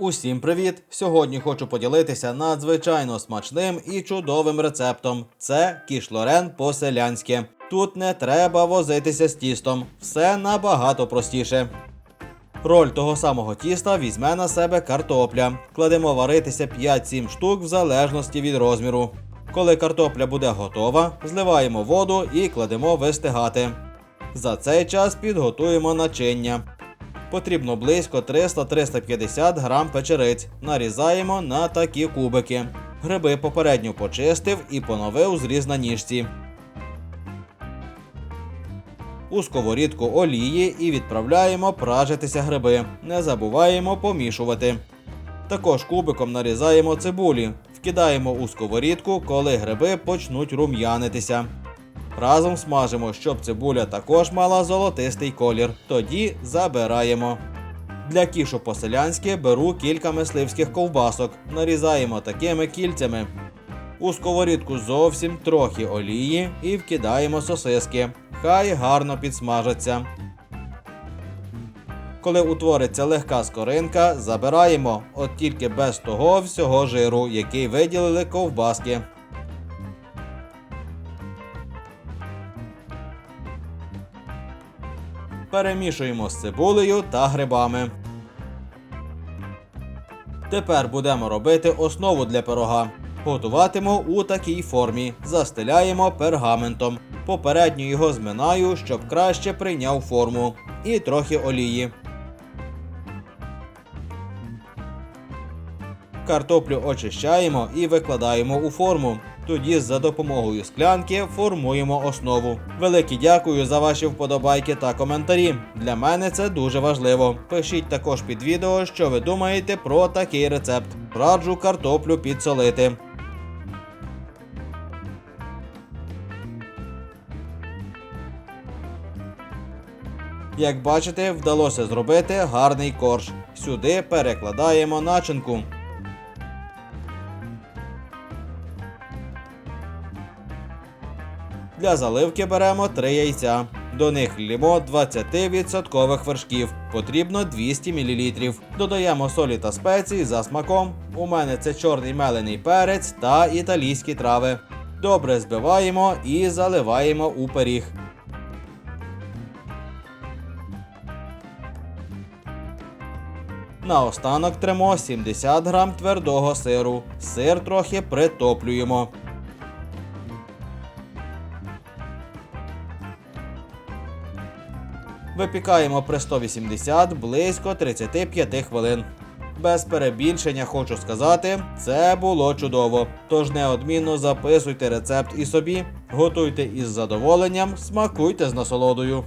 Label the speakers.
Speaker 1: Усім привіт! Сьогодні хочу поділитися надзвичайно смачним і чудовим рецептом. Це кішлорен по-селянськи. Тут не треба возитися з тістом, все набагато простіше. Роль того самого тіста візьме на себе картопля. Кладемо варитися 5-7 штук в залежності від розміру. Коли картопля буде готова, зливаємо воду і кладемо вистигати. За цей час підготуємо начиння. Потрібно близько 300-350 грам печериць. Нарізаємо на такі кубики. Гриби попередньо почистив і поновив зріз на ніжці. У сковорідку олії і відправляємо пражитися гриби. Не забуваємо помішувати. Також кубиком нарізаємо цибулі, вкидаємо у сковорідку, коли гриби почнуть рум'янитися. Разом смажимо, щоб цибуля також мала золотистий колір. Тоді забираємо. Для кішу по-селянськи беру кілька мисливських ковбасок, нарізаємо такими кільцями. У сковорідку зовсім трохи олії і вкидаємо сосиски. Хай гарно підсмажаться. Коли утвориться легка скоринка, забираємо, от тільки без того всього жиру, який виділили ковбаски. Перемішуємо з цибулею та грибами. Тепер будемо робити основу для пирога. Готуватиму у такій формі. Застеляємо пергаментом. Попередньо його зминаю, щоб краще прийняв форму. І трохи олії. Картоплю очищаємо і викладаємо у форму. Тоді за допомогою склянки формуємо основу. Велике дякую за ваші вподобайки та коментарі. Для мене це дуже важливо. Пишіть також під відео, що ви думаєте про такий рецепт. Раджу картоплю підсолити. Як бачите, вдалося зробити гарний корж. Сюди перекладаємо начинку. Для заливки беремо 3 яйця. До них лімо 20% вершків. Потрібно 200 мл. Додаємо солі та спеції за смаком. У мене це чорний мелений перець та італійські трави. Добре збиваємо і заливаємо у пиріг. Наостанок тремо 70 грам твердого сиру. Сир трохи притоплюємо. Випікаємо при 180 близько 35 хвилин. Без перебільшення хочу сказати, це було чудово. Тож неодмінно записуйте рецепт і собі, готуйте із задоволенням, смакуйте з насолодою.